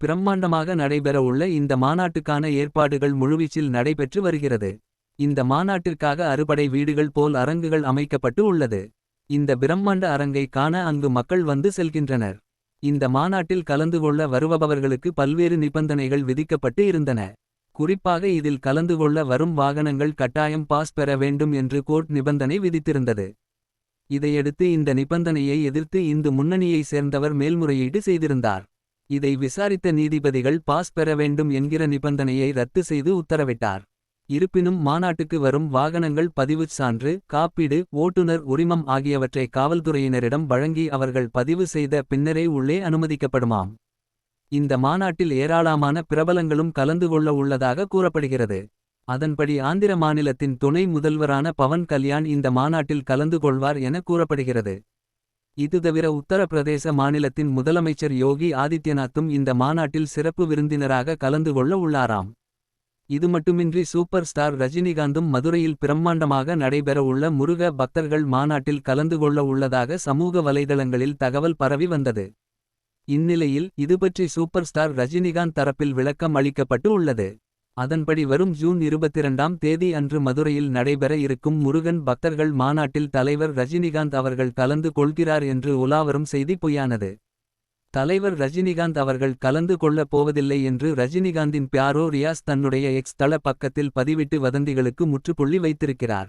பிரம்மாண்டமாக நடைபெறவுள்ள இந்த மாநாட்டுக்கான ஏற்பாடுகள் முழுவீச்சில் நடைபெற்று வருகிறது. இந்த மாநாட்டிற்காக அறுபடை வீடுகள் போல் அரங்குகள் அமைக்கப்பட்டு உள்ளது. இந்த பிரம்மாண்ட அரங்கை காண அங்கு மக்கள் வந்து செல்கின்றனர். இந்த மாநாட்டில் கலந்து கொள்ள வருபவர்களுக்கு பல்வேறு நிபந்தனைகள் விதிக்கப்பட்டு இருந்தன. குறிப்பாக இதில் கலந்து கொள்ள வரும் வாகனங்கள் கட்டாயம் பாஸ் பெற வேண்டும் என்று கோர்ட் நிபந்தனை விதித்திருந்தது. இதையடுத்து இந்த நிபந்தனையை எதிர்த்து இந்து முன்னணியை சேர்ந்தவர் மேல்முறையீடு செய்திருந்தார். இதை விசாரித்த நீதிபதிகள் பாஸ் பெற வேண்டும் என்கிற நிபந்தனையை ரத்து செய்து உத்தரவிட்டார். இருப்பினும் மாநாட்டுக்கு வரும் வாகனங்கள் பதிவுச் சான்று காப்பீடு ஓட்டுநர் உரிமம் ஆகியவற்றை காவல்துறையினரிடம் வழங்கி அவர்கள் பதிவு செய்த பின்னரே உள்ளே அனுமதிக்கப்படுமாம். இந்த மாநாட்டில் ஏராளமான பிரபலங்களும் கலந்து கொள்ள உள்ளதாக கூறப்படுகிறது. அதன்படி ஆந்திர மாநிலத்தின் துணை முதல்வரான பவன் கல்யாண் இந்த மாநாட்டில் கலந்து கொள்வார் என கூறப்படுகிறது. இதுதவிர உத்தரப்பிரதேச மாநிலத்தின் முதலமைச்சர் யோகி ஆதித்யநாத்தும் இந்த மாநாட்டில் சிறப்பு விருந்தினராக கலந்து கொள்ள உள்ளாராம். இது மட்டுமின்றி சூப்பர் ஸ்டார் ரஜினிகாந்தும் மதுரையில் பிரம்மாண்டமாக நடைபெற உள்ள முருக பக்தர்கள் மாநாட்டில் கலந்து கொள்ள உள்ளதாக சமூக வலைதளங்களில் தகவல் பரவி வந்தது. இந்நிலையில் இதுபற்றி சூப்பர் ஸ்டார் ரஜினிகாந்த் தரப்பில் விளக்கம் அளிக்கப்பட்டு உள்ளது. அதன்படி வரும் ஜூன் 22ஆம் தேதி அன்று மதுரையில் நடைபெற இருக்கும் முருகன் பக்தர்கள் மாநாட்டில் தலைவர் ரஜினிகாந்த் அவர்கள் கலந்து கொள்கிறார் என்று உலாவரும் செய்தி பொய்யானது. தலைவர் ரஜினிகாந்த் அவர்கள் கலந்து கொள்ளப் போவதில்லை என்று ரஜினிகாந்தின் பியாரோ ரியாஸ் தன்னுடைய எக்ஸ் தள பக்கத்தில் பதிவிட்டு வதந்திகளுக்கு முற்றுப்புள்ளி வைத்திருக்கிறார்.